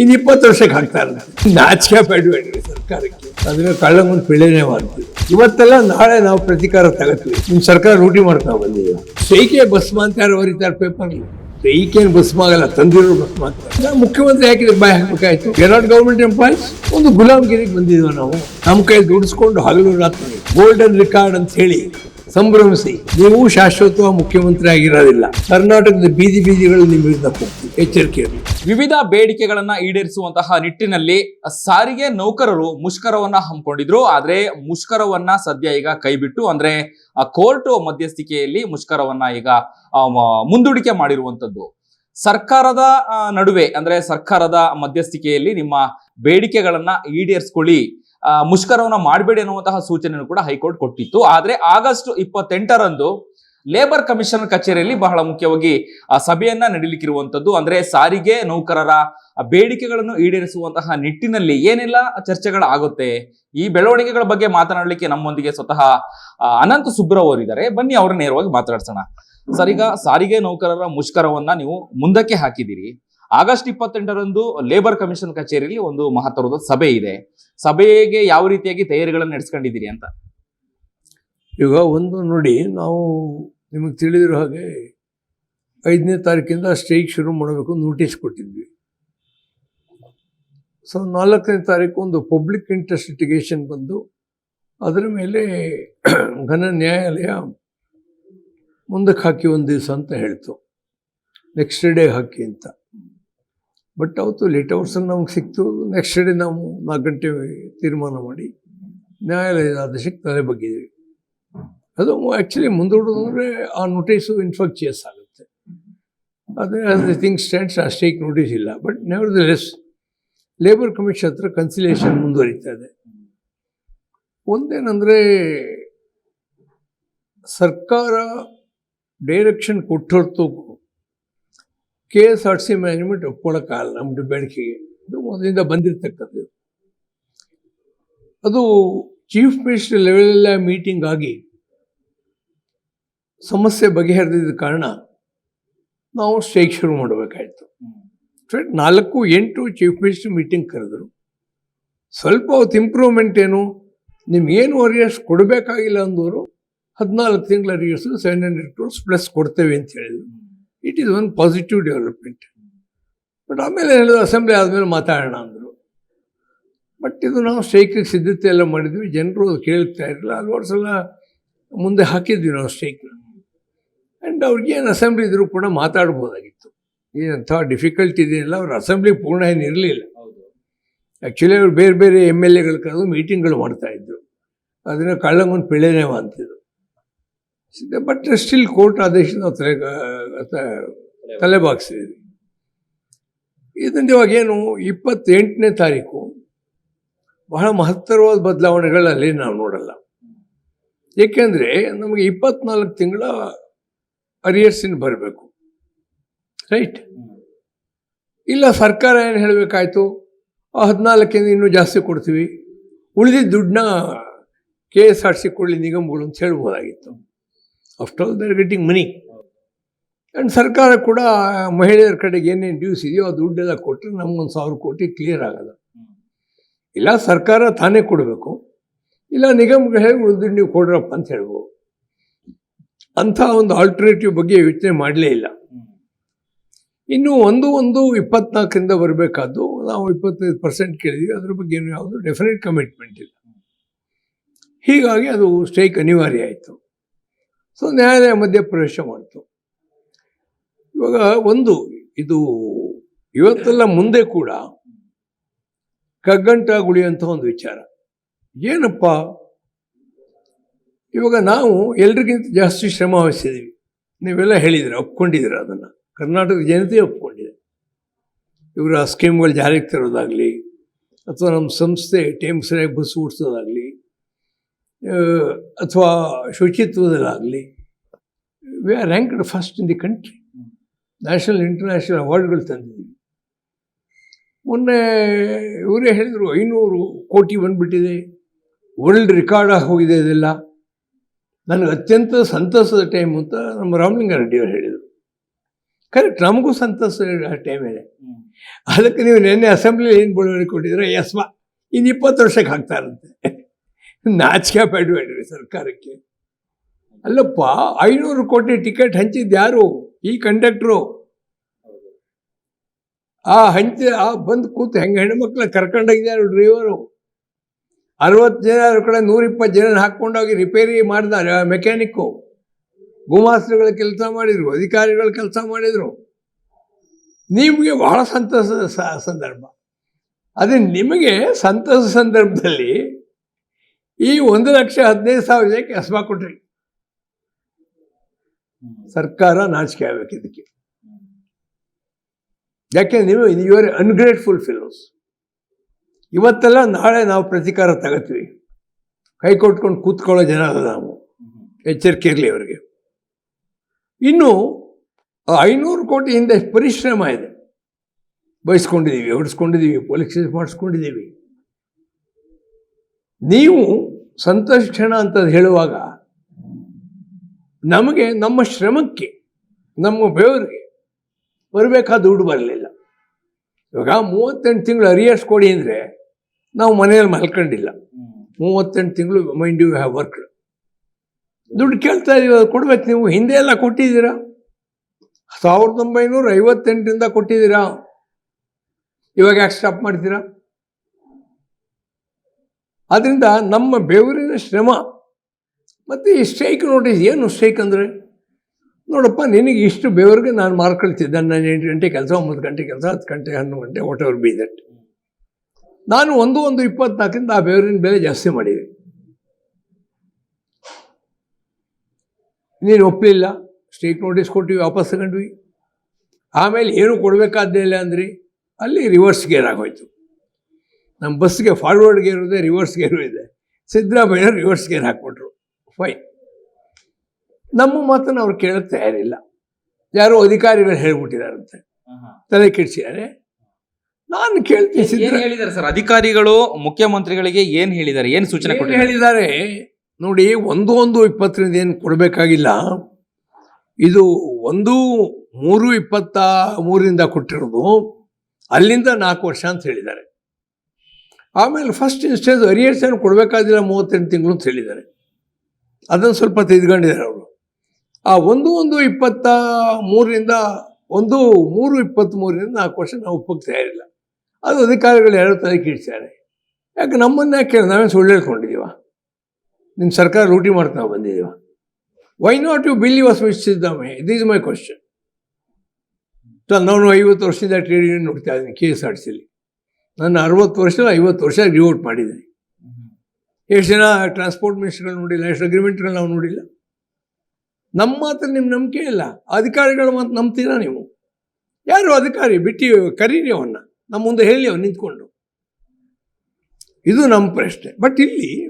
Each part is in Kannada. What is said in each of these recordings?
ಇನ್ನು ಇಪ್ಪತ್ತು ವರ್ಷಕ್ಕೆ ಹಾಕ್ತಾರೆ ನಾಚಿಕೆ ಬೇಡಬೇಡ್ರಿ ಸರ್ಕಾರಕ್ಕೆ. ಅದನ್ನ ಕಳ್ಳಂಗೊಂದು ಪಿಳೆನೆ ಮಾಡ್ತೀವಿ. ಇವತ್ತೆಲ್ಲ ನಾಳೆ ನಾವು ಪ್ರತಿಕಾರ ತಗೋತೀವಿ. ನಿಮ್ಮ ಸರ್ಕಾರ ರೂಢಿ ಮಾಡ್ತಾ ಬಂದಿದೆ ಸೈಕೆ ಭಸ್ಮ ಅಂತ ಯಾರು ಬರೀತಾರೆ ಪೇಪರ್ ಸೈಕೇನು ಬಸ್ ಆಗಲ್ಲ ತಂದಿರೋ ಭಸ್ಮ ಅಂತ ಮುಖ್ಯಮಂತ್ರಿ ಹಾಕಿದ್ರೆ ಬಾಯ್ ಹಾಕ್ಬೇಕಾಯ್ತು ಎರಡ್ ಗೌರ್ಮೆಂಟ್ ಎಂಪ್ಲಾಯೀಸ್ ಒಂದು ಗುಲಾಮ್ಗಿರಿಗೆ ಬಂದಿದ್ವಿ ನಾವು. ನಮ್ಮ ಕೈ ದುಡಿಸ್ಕೊಂಡು ಹಗಲು ರಾತ್ರಿ. ಗೋಲ್ಡನ್ ರಿಕಾರ್ಡ್ ಅಂತ ಹೇಳಿ. ಸಂಭ್ರಮಿಸಿ. ನೀವು ಶಾಶ್ವತವಾಗಿ ಮುಖ್ಯಮಂತ್ರಿ ಆಗಿರೋದಿಲ್ಲ ಕರ್ನಾಟಕದ ಬೀದಿ ಬೀದಿಗಳು ನಿಮ್ಮ ಎಚ್ಚರಿಕೆ ವಿವಿಧ ಬೇಡಿಕೆಗಳನ್ನ ಈಡೇರಿಸುವಂತಹ ನಿಟ್ಟಿನಲ್ಲಿ ಸಾರಿಗೆ ನೌಕರರು ಮುಷ್ಕರವನ್ನ ಹಮ್ಮಿಕೊಂಡಿದ್ರು. ಆದ್ರೆ ಮುಷ್ಕರವನ್ನ ಸದ್ಯ ಈಗ ಕೈಬಿಟ್ಟು, ಅಂದ್ರೆ ಕೋರ್ಟ್ ಮಧ್ಯಸ್ಥಿಕೆಯಲ್ಲಿ ಮುಷ್ಕರವನ್ನ ಈಗ ಮುಂದೂಡಿಕೆ ಮಾಡಿರುವಂತದ್ದು ಸರ್ಕಾರದ ನಡುವೆ, ಅಂದ್ರೆ ಸರ್ಕಾರದ ಮಧ್ಯಸ್ಥಿಕೆಯಲ್ಲಿ ನಿಮ್ಮ ಬೇಡಿಕೆಗಳನ್ನ ಈಡೇರಿಸ್ಕೊಳ್ಳಿ. ಮುಷ್ಕರವನ್ನ ಮಾಡಬೇಡಿ ಅನ್ನುವಂತಹ ಸೂಚನೆಯನ್ನು ಕೂಡ ಹೈಕೋರ್ಟ್ ಕೊಟ್ಟಿತ್ತು. ಆದ್ರೆ ಆಗಸ್ಟ್ ಇಪ್ಪತ್ತೆಂಟರಂದು ಲೇಬರ್ ಕಮಿಷನ್ ಕಚೇರಿಯಲ್ಲಿ ಬಹಳ ಮುಖ್ಯವಾಗಿ ಸಭೆಯನ್ನ ನಡೀಲಿಕ್ಕಿರುವಂತದ್ದು ಅಂದ್ರೆ ಸಾರಿಗೆ ನೌಕರರ ಬೇಡಿಕೆಗಳನ್ನು ಈಡೇರಿಸುವಂತಹ ನಿಟ್ಟಿನಲ್ಲಿ ಏನೆಲ್ಲ ಚರ್ಚೆಗಳಾಗುತ್ತೆ? ಈ ಬೆಳವಣಿಗೆಗಳ ಬಗ್ಗೆ ಮಾತನಾಡಲಿಕ್ಕೆ ನಮ್ಮೊಂದಿಗೆ ಸ್ವತಃ ಅನಂತ ಸುಬ್ರವ್ ಅವರಿದ್ದಾರೆ ಬನ್ನಿ ಅವ್ರ ನೇರವಾಗಿ ಮಾತಾಡ್ಸೋಣ. ಸರ್, ಈಗ ಸಾರಿಗೆ ನೌಕರರ ಮುಷ್ಕರವನ್ನ ನೀವು ಮುಂದಕ್ಕೆ ಹಾಕಿದ್ದೀರಿ. ಆಗಸ್ಟ್ ಇಪ್ಪತ್ತೆಂಟರಂದು ಲೇಬರ್ ಕಮಿಷನ್ ಕಚೇರಿಯಲ್ಲಿ ಒಂದು ಮಹತ್ವದ ಸಭೆ ಇದೆ. ಸಭೆಗೆ ಯಾವ ರೀತಿಯಾಗಿ ತಯಾರಿಗಳನ್ನು ನಡೆಸ್ಕೊಂಡಿದ್ದೀರಿ ಅಂತ? ಈಗ ಒಂದು ನೋಡಿ, ನಾವು ನಿಮಗೆ ತಿಳಿದಿರೋ ಹಾಗೆ ಐದನೇ ತಾರೀಕಿಂದ ಸ್ಟ್ರೈಕ್ ಶುರು ಮಾಡಬೇಕು ನೋಟಿಸ್ ಕೊಟ್ಟಿದ್ವಿ. ಸೊ ನಾಲ್ಕನೇ ತಾರೀಕು ಒಂದು ಪಬ್ಲಿಕ್ ಇಂಟ್ರೆಸ್ಟ್ ಬಂದು, ಅದರ ಮೇಲೆ ಘನ ನ್ಯಾಯಾಲಯ ಮುಂದಕ್ಕೆ ಹಾಕಿ ಒಂದು ದಿವಸ ಅಂತ ಹೇಳ್ತು. ನೆಕ್ಸ್ಟ್ ಡೇ ಹಾಕಿ ಅಂತ. ಬಟ್ ಅವತ್ತು ಲೇಟ್ ಅವರ್ಸಲ್ಲಿ ನಮ್ಗೆ ಸಿಕ್ತು. ನೆಕ್ಸ್ಟ್ ಡೇ ನಾವು ನಾಲ್ಕು ಗಂಟೆ ತೀರ್ಮಾನ ಮಾಡಿ ನ್ಯಾಯಾಲಯದ ಆದೇಶಕ್ಕೆ ತಲೆ ಬಗ್ಗಿದ್ದೀವಿ ಅದು ಆ್ಯಕ್ಚುಲಿ ಮುಂದೂಡೋದಂದ್ರೆ ಆ ನೋಟಿಸು ಇನ್ಫಾಕ್ಚಿಯಸ್ ಆಗುತ್ತೆ. ಆದರೆ ಅದು ಥಿಂಗ್ ಸ್ಟ್ಯಾಂಡ್ಸ್ ಆ ಸ್ಟೇಕ್ ನೋಟಿಸ್ ಇಲ್ಲ. But nevertheless labour commission ಹತ್ರ ಕನ್ಸಿಲೇಷನ್ ಮುಂದುವರಿತಾ ಇದೆ. ಒಂದೇನೆಂದರೆ, ಸರ್ಕಾರ direction ಕೊಟ್ಟೊರ್ತು K S R C management ಒಪ್ಕೊಳ್ಳೋಕ್ಕಾಗಲ್ಲ ನಮ್ಮ ಬೇಡಿಕೆಗೆ ಇದು ಮೊದಲಿಂದ ಬಂದಿರತಕ್ಕದ್ದು ಅದು ಚೀಫ್ ಮಿನಿಸ್ಟರ್ ಲೆವೆಲೆಲ್ಲ ಮೀಟಿಂಗ್ ಆಗಿ ಸಮಸ್ಯೆ ಬಗೆಹರಿದ ಕಾರಣ ನಾವು ಸ್ಟ್ರೈಕ್ ಶುರು ಮಾಡಬೇಕಾಯ್ತು. ನಾಲ್ಕು ಎಂಟು ಚೀಫ್ ಮಿನಿಸ್ಟರ್ ಮೀಟಿಂಗ್ ಕರೆದ್ರು. ಸ್ವಲ್ಪ ಹೊತ್ತು ಇಂಪ್ರೂವ್ಮೆಂಟ್ ಏನು? ನಿಮ್ಗೇನು ಅರಿಯರ್ಸ್ ಕೊಡಬೇಕಾಗಿಲ್ಲ ಅಂದವರು ಹದಿನಾಲ್ಕು ತಿಂಗಳ arrears seven hundred crores plus ಕೊಡ್ತೇವೆ ಅಂತ ಹೇಳಿದ್ರು. It is one positive development but ಆಮೇಲೆ ಹೇಳಿದ್ರು ಅಸೆಂಬ್ಲಿ ಆದಮೇಲೆ ಮಾತಾಡೋಣ ಅಂದರು. ಬಟ್ ಇದು ನಾವು ಸ್ಟ್ರೈಕಿಗೆ ಸಿದ್ಧತೆ ಎಲ್ಲ ಮಾಡಿದ್ವಿ. ಜನರು ಅದು ಕೇಳ್ತಾ ಇರಲಿಲ್ಲ. ಹಲವಾರು ಸಲ ಮುಂದೆ ಹಾಕಿದ್ವಿ ನಾವು ಸ್ಟ್ರೈಕ್ನ ಆ್ಯಂಡ್ ಅವ್ರಿಗೇನು ಅಸೆಂಬ್ಲಿ ಇದ್ರೂ ಕೂಡ ಮಾತಾಡ್ಬೋದಾಗಿತ್ತು. ಏನಂಥ ಡಿಫಿಕಲ್ಟ್ ಇದೆಯಲ್ಲ ಅವ್ರ ಅಸೆಂಬ್ಲಿ ಪೂರ್ಣ ಏನು ಇರಲಿಲ್ಲ. ಆ್ಯಕ್ಚುಲಿ ಅವ್ರು ಬೇರೆ ಬೇರೆ ಎಂ ಎಲ್ ಎಗಳು ಕರೆದು ಮೀಟಿಂಗ್ಗಳು ಮಾಡ್ತಾಯಿದ್ರು ಅದನ್ನು ಕಳ್ಳಂಗೊಂದು ಪಿಳೆನೇವ ಅಂತಿದ್ರು. ಬಟ್ ಸ್ಟಿಲ್ ಕೋರ್ಟ್ ಆದೇಶ ನಾವು ತಲೆ ಇದರಿಂದ ಇವಾಗ ಏನು ಇಪ್ಪತ್ತೆಂಟನೇ ತಾರೀಕು ಬಹಳ ಮಹತ್ತರವಾದ ಬದಲಾವಣೆಗಳಲ್ಲಿ ನಾವು ನೋಡಲ್ಲ. ಏಕೆಂದರೆ ನಮಗೆ ಇಪ್ಪತ್ನಾಲ್ಕು ತಿಂಗಳ ಅರಿಯರ್ಸಿನ ಬರಬೇಕು. ರೈಟ್? ಇಲ್ಲ ಸರ್ಕಾರ ಏನು ಹೇಳಬೇಕಾಯ್ತು? ಆ ಹದಿನಾಲ್ಕಿಂದ ಇನ್ನೂ ಜಾಸ್ತಿ ಕೊಡ್ತೀವಿ. ಉಳಿದಿದ್ದ ದುಡ್ಡನ್ನ ಕೆ ಎಸ್ ಆರ್ ಸಿ ಕೊಡಲಿ ನಿಗಮಗಳು ಅಂತ ಹೇಳ್ಬೋದಾಗಿತ್ತು. After all getting getting money and ಸರ್ಕಾರ ಕೂಡ ಮಹಿಳೆಯರ ಕಡೆಗೆ ಏನೇನು ಡ್ಯೂಸ್ ಇದೆಯೋ ಆ ದುಡ್ಡೆಲ್ಲ ಕೊಟ್ಟರೆ ನಮ್ಗೊಂದು ಸಾವಿರ ಕೋಟಿ ಕ್ಲಿಯರ್ ಆಗೋಲ್ಲ. ಇಲ್ಲ ಸರ್ಕಾರ ತಾನೇ ಕೊಡಬೇಕು. ಇಲ್ಲ ನಿಗಮಗಳು ಹೇಳಿ ಉಳಿದು ನೀವು ಕೊಡ್ರಪ್ಪ ಅಂತ ಹೇಳ್ಬೋದು. ಅಂಥ ಒಂದು ಆಲ್ಟರ್ನೇಟಿವ್ ಬಗ್ಗೆ ಯೋಚನೆ ಮಾಡಲೇ ಇಲ್ಲ. ಇನ್ನು ಒಂದು ಒಂದು ಇಪ್ಪತ್ನಾಲ್ಕರಿಂದ ಬರಬೇಕಾದ್ದು ನಾವು ಇಪ್ಪತ್ತೈದು ಪರ್ಸೆಂಟ್ ಕೇಳಿದ್ವಿ. ಅದ್ರ ಬಗ್ಗೆ ಏನು ಯಾವುದು ಡೆಫಿನೆಟ್ ಕಮಿಟ್ಮೆಂಟ್ ಇಲ್ಲ. ಹೀಗಾಗಿ ಅದು ಸ್ಟ್ರೈಕ್ ಅನಿವಾರ್ಯ ಆಯಿತು. ಸೊ ನ್ಯಾಯಾಲಯ ಮಧ್ಯೆ ಪ್ರವೇಶ ಮಾಡಿತು. ಇವಾಗ ಒಂದು, ಇದು ಇವತ್ತೆಲ್ಲ ಮುಂದೆ ಕೂಡ ಕಗ್ಗಂಟ ಗುಳಿ ಅಂತ ಒಂದು ವಿಚಾರ. ಏನಪ್ಪ? ಇವಾಗ ನಾವು ಎಲ್ರಿಗಿಂತ ಜಾಸ್ತಿ ಶ್ರಮ ವಹಿಸಿದ್ದೀವಿ. ನೀವೆಲ್ಲ ಹೇಳಿದಿರ ಒಪ್ಕೊಂಡಿದ್ದೀರ ಅದನ್ನು. ಕರ್ನಾಟಕದ ಜನತೆ ಒಪ್ಕೊಂಡಿದೆ. ಆ ಸ್ಕೀಮ್ಗಳು ಜಾರಿಗೆ ತರೋದಾಗಲಿ, ಅಥವಾ ನಮ್ಮ ಸಂಸ್ಥೆ ಟೈಮ್ ಸರಿಯಾಗಿ ಬಸ್ ಓಡಿಸೋದಾಗಲಿ ಅಥವಾ ಶುಚಿತ್ವದಲ್ಲಾಗಲಿ we are ranked first in the country national international ಅವಾರ್ಡ್ಗಳು ತಂದಿದ್ದೀವಿ. ಮೊನ್ನೆ ಇವರೇ ಹೇಳಿದರು ಐನೂರು ಕೋಟಿ ಬಂದುಬಿಟ್ಟಿದೆ. ವರ್ಲ್ಡ್ ರೆಕಾರ್ಡ್ ಆಗಿ ಹೋಗಿದೆ ಇದೆಲ್ಲ. ನನಗೆ ಅತ್ಯಂತ ಸಂತಸದ ಟೈಮ್ ಅಂತ ನಮ್ಮ ರಾಮಲಿಂಗಾರೆಡ್ಡಿ ಅವರು ಹೇಳಿದರು. ಕರೆಕ್ಟ್ ನಮಗೂ ಸಂತಸ ಟೈಮ್ ಇದೆ. ಅದಕ್ಕೆ ನೀವು ನಿನ್ನೆ ಅಸೆಂಬ್ಲಿ ಏನು ಬಳುವಳಿ ಕೊಟ್ಟಿದ್ರೆ ಯಸ್ವಾ ಇನ್ನು ಇಪ್ಪತ್ತು ವರ್ಷಕ್ಕೆ ಹಾಕ್ತಾರಂತೆ ನಾಚಿಕೆ ಬೇಡಬೇಡ್ರಿ ಸರ್ಕಾರಕ್ಕೆ. ಅಲ್ಲಪ್ಪ, ಐನೂರು ಕೋಟಿ ಟಿಕೆಟ್ ಹಂಚಿದ್ದು ಯಾರು? ಈ ಕಂಡಕ್ಟ್ರು. ಆ ಹಂಚಿ, ಆ ಬಂದು ಕೂತು ಹೆಂಗೆ ಹೆಣ್ಮಕ್ಳ ಕರ್ಕೊಂಡೋಗಿದ್ದಾರೆ ಡ್ರೈವರು ಅರವತ್ತು ಜನ ಕಡೆ ನೂರಿಪ್ಪತ್ತು ಜನ ಹಾಕ್ಕೊಂಡೋಗಿ ರಿಪೇರಿ ಮಾಡಿದ ಮೆಕ್ಯಾನಿಕ್ಕು. ಗುಮಾಸ್ತ್ರಗಳ ಕೆಲಸ ಮಾಡಿದ್ರು, ಅಧಿಕಾರಿಗಳ ಕೆಲಸ ಮಾಡಿದ್ರು. ನಿಮಗೆ ಬಹಳ ಸಂತಸ ಸಂದರ್ಭ. ಅದೇ ನಿಮಗೆ ಸಂತಸ ಸಂದರ್ಭದಲ್ಲಿ ಈ ಒಂದು ಲಕ್ಷ ಹದಿನೈದು ಸಾವಿರ ಜನಕ್ಕೆ ಹೆಸರು ಕೊಟ್ರಿ. ಸರ್ಕಾರ ನಾಚಿಕೆ ಆಗ್ಬೇಕು ಇದಕ್ಕೆ. ಯಾಕೆ ನೀವು ಯು ಆರ್ ಅನ್ಗ್ರೇಟ್ಫುಲ್ ಫಿಲೋಸ್ ಇವತ್ತೆಲ್ಲ ನಾಳೆ ನಾವು ಪ್ರತೀಕಾರ ತಗೋತೀವಿ. ಕೈ ಕೊಟ್ಕೊಂಡು ಕೂತ್ಕೊಳ್ಳೋ ಜನ ಅಲ್ಲ ನಾವು. ಎಚ್ಚರಿಕೆ ಇರಲಿ ಅವರಿಗೆ. ಇನ್ನು ಐನೂರು ಕೋಟಿ ಹಿಂದೆ ಪರಿಶ್ರಮ ಇದೆ. ಬಯಸ್ಕೊಂಡಿದ್ದೀವಿ, ಹೊಡಿಸ್ಕೊಂಡಿದ್ದೀವಿ ಪೊಲೀಸ್ ಮಾಡಿಸ್ಕೊಂಡಿದ್ದೀವಿ. ನೀವು ಸಂತೋಷ ಕ್ಷಣ ಅಂತ ಹೇಳುವಾಗ ನಮಗೆ ನಮ್ಮ ಶ್ರಮಕ್ಕೆ, ನಮ್ಮ ಬೆವರಿಗೆ ಬರಬೇಕಾದ ದುಡ್ಡು ಬರಲಿಲ್ಲ. ಇವಾಗ ಮೂವತ್ತೆಂಟು ತಿಂಗಳು ಅರಿಯರ್ಸ್ ಕೊಡಿ ಅಂದರೆ ನಾವು ಮನೆಯಲ್ಲಿ ಮಲ್ಕೊಂಡಿಲ್ಲ. ಮೂವತ್ತೆಂಟು ತಿಂಗಳು ಮೈಂಡ್ ಯು ಹ್ಯಾವ್ ವರ್ಕ್ ದುಡ್ಡು ಕೇಳ್ತಾ ಇದೀವಿ, ಅದು ಕೊಡ್ಬೇಕು ನೀವು. ಹಿಂದೆ ಎಲ್ಲ ಕೊಟ್ಟಿದ್ದೀರಾ? ಸಾವಿರದ ಒಂಬೈನೂರ ಐವತ್ತೆಂಟರಿಂದ ಕೊಟ್ಟಿದ್ದೀರಾ? ಇವಾಗ ಯಾಕೆ ಸ್ಟಾಪ್ ಮಾಡ್ತೀರಾ? ಅದರಿಂದ ನಮ್ಮ ಬೆವರಿನ ಶ್ರಮ ಮತ್ತು ಈ ಸ್ಟ್ರೈಕ್ ನೋಟಿಸ್ ಏನು ಸ್ಟ್ರೈಕ್ ಅಂದರೆ? ನೋಡಪ್ಪ, ನಿನಗೆ ಇಷ್ಟು ಬೆವರಿಗೆ ನಾನು ಮಾರ್ಕೊಳ್ತಿದ್ದೆ ನಾನು ಎಂಟು ಗಂಟೆ ಕೆಲಸ, ಒಂಬತ್ತು ಗಂಟೆ ಕೆಲಸ, ಹತ್ತು ಗಂಟೆ, ಹನ್ನೊಂದು ಗಂಟೆ ವಾಟ್ ಎವರ್ ಬಿ ದಟ್ ನಾನು ಒಂದು ಒಂದು ಇಪ್ಪತ್ನಾಲ್ಕರಿಂದ ಆ ಬೆವರಿನ ಬೆಲೆ ಜಾಸ್ತಿ ಮಾಡಿದೆ. ನೀನು ಒಪ್ಪಲಿಲ್ಲ ಸ್ಟ್ರೈಕ್ ನೋಟಿಸ್ ಕೊಟ್ಟಿವಿ, ವಾಪಸ್ ತಗೊಂಡ್ವಿ. ಆಮೇಲೆ ಏನು ಕೊಡಬೇಕಾದ್ದೇ ಇಲ್ಲ ಅಂದ್ರಿ ಅಲ್ಲಿ ರಿವರ್ಸ್ ಗೇರ್ ಆಗೋಯ್ತು. ನಮ್ಮ ಬಸ್ಗೆ ಫಾರ್ವರ್ಡ್ ಗೇರು ಇದೆ ರಿವರ್ಸ್ ಗೇರು ಇದೆ. ಸಿದ್ದರಾಮಯ್ಯ ರಿವರ್ಸ್ ಗೇರ್ ಹಾಕ್ಬಿಟ್ರು. ಫೈನ್ ನಮ್ಮ ಮಾತನ್ನು ಅವ್ರು ಕೇಳಕ್ಕೆ ತಯಾರಿಲ್ಲ. ಯಾರೋ ಅಧಿಕಾರಿಗಳು ಹೇಳ್ಬಿಟ್ಟಿದಾರಂತೆ. ತಲೆ ಕೆಡಿಸಿದ್ದಾರೆ. ನಾನು ಕೇಳ್ತೀನಿ ಹೇಳಿದ್ದಾರೆ ಸರ್? ಅಧಿಕಾರಿಗಳು ಮುಖ್ಯಮಂತ್ರಿಗಳಿಗೆ ಏನು ಹೇಳಿದ್ದಾರೆ? ಏನು ಸೂಚನೆ ಹೇಳಿದ್ದಾರೆ? ನೋಡಿ ಒಂದು ಒಂದು ಇಪ್ಪತ್ತರಿಂದ ಏನು ಕೊಡಬೇಕಾಗಿಲ್ಲ. ಇದು ಒಂದು ಮೂರು ಇಪ್ಪತ್ತ ಮೂರಿಂದ ಕೊಟ್ಟಿರೋದು. ಅಲ್ಲಿಂದ ನಾಲ್ಕು ವರ್ಷ ಅಂತ ಹೇಳಿದ್ದಾರೆ. ಆಮೇಲೆ ಫಸ್ಟ್ ಇನ್ಸ್ಟೆನ್ಸ್ ಅರಿಯರ್ಸ್ ಏನು ಕೊಡಬೇಕಾದಿಲ್ಲ ಮೂವತ್ತೆಂಟು ತಿಂಗಳು ಅಂತ ಹೇಳಿದ್ದಾರೆ. ಅದನ್ನು ಸ್ವಲ್ಪ ತೆಗೆದುಕೊಂಡಿದ್ದಾರೆ ಅವರು. ಆ ಒಂದು ಒಂದು ಇಪ್ಪತ್ತ ಮೂರರಿಂದ, ಒಂದು ಮೂರು ಇಪ್ಪತ್ತ್ಮೂರರಿಂದ ನಾಲ್ಕು ವರ್ಷ ನಾವು ಒಪ್ಪಕ್ಕೆ ತಯಾರಿಲ್ಲ ಅದು ಅಧಿಕಾರಿಗಳು ಎರಡು ತಲೆ ಕೀಡ್ತಾರೆ ಯಾಕೆ ನಮ್ಮನ್ನ ಕೇಳಿ ನಾವೇ ಸುಳ್ಳು ಹೇಳ್ಕೊಂಡಿದ್ದೀವ ನಿಮ್ಮ ಸರ್ಕಾರ ರೂಟಿ ಮಾಡ್ತಾ ನಾವು ಬಂದಿದ್ದೀವ why not you bill was miss Siddaramaiah it is my question ನಾನು ಐವತ್ತು ವರ್ಷದಿಂದ ಟ್ರೇಡ್ ಯೂನಿಯನ್ ನೋಡ್ತಾ ಇದ್ದೀನಿ ಕೆ ಎಸ್ ಆರ್ ಟಿ ಸಿಲಿ ನಾನು ಅರವತ್ತು ವರ್ಷ ಐವತ್ತು ವರ್ಷ ರಿವೋಟ್ ಮಾಡಿದ್ದೀನಿ. ಎಷ್ಟು ಜನ ಟ್ರಾನ್ಸ್ಪೋರ್ಟ್ ಮಿನಿಸ್ಟರ್ಗಳು ನೋಡಿಲ್ಲ ಎಷ್ಟು ಅಗ್ರಿಮೆಂಟ್ಗಳು ನಾವು ನೋಡಿಲ್ಲ. ನಮ್ಮ ಮಾತ್ರ ನಿಮ್ಮ ನಂಬಿಕೆ ಇಲ್ಲ. ಅಧಿಕಾರಿಗಳು ಮಾತು ನಂಬ್ತೀರಾ ನೀವು? ಯಾರು ಅಧಿಕಾರಿ? ಬಿಟ್ಟು ಕರೀರಿ ಅವನ್ನ ನಮ್ಮ ಮುಂದೆ ಹೇಳಿ ಅವ್ನು ನಿಂತ್ಕೊಂಡು. ಇದು ನಮ್ಮ ಪ್ರಶ್ನೆ. ಬಟ್ ಇಲ್ಲಿ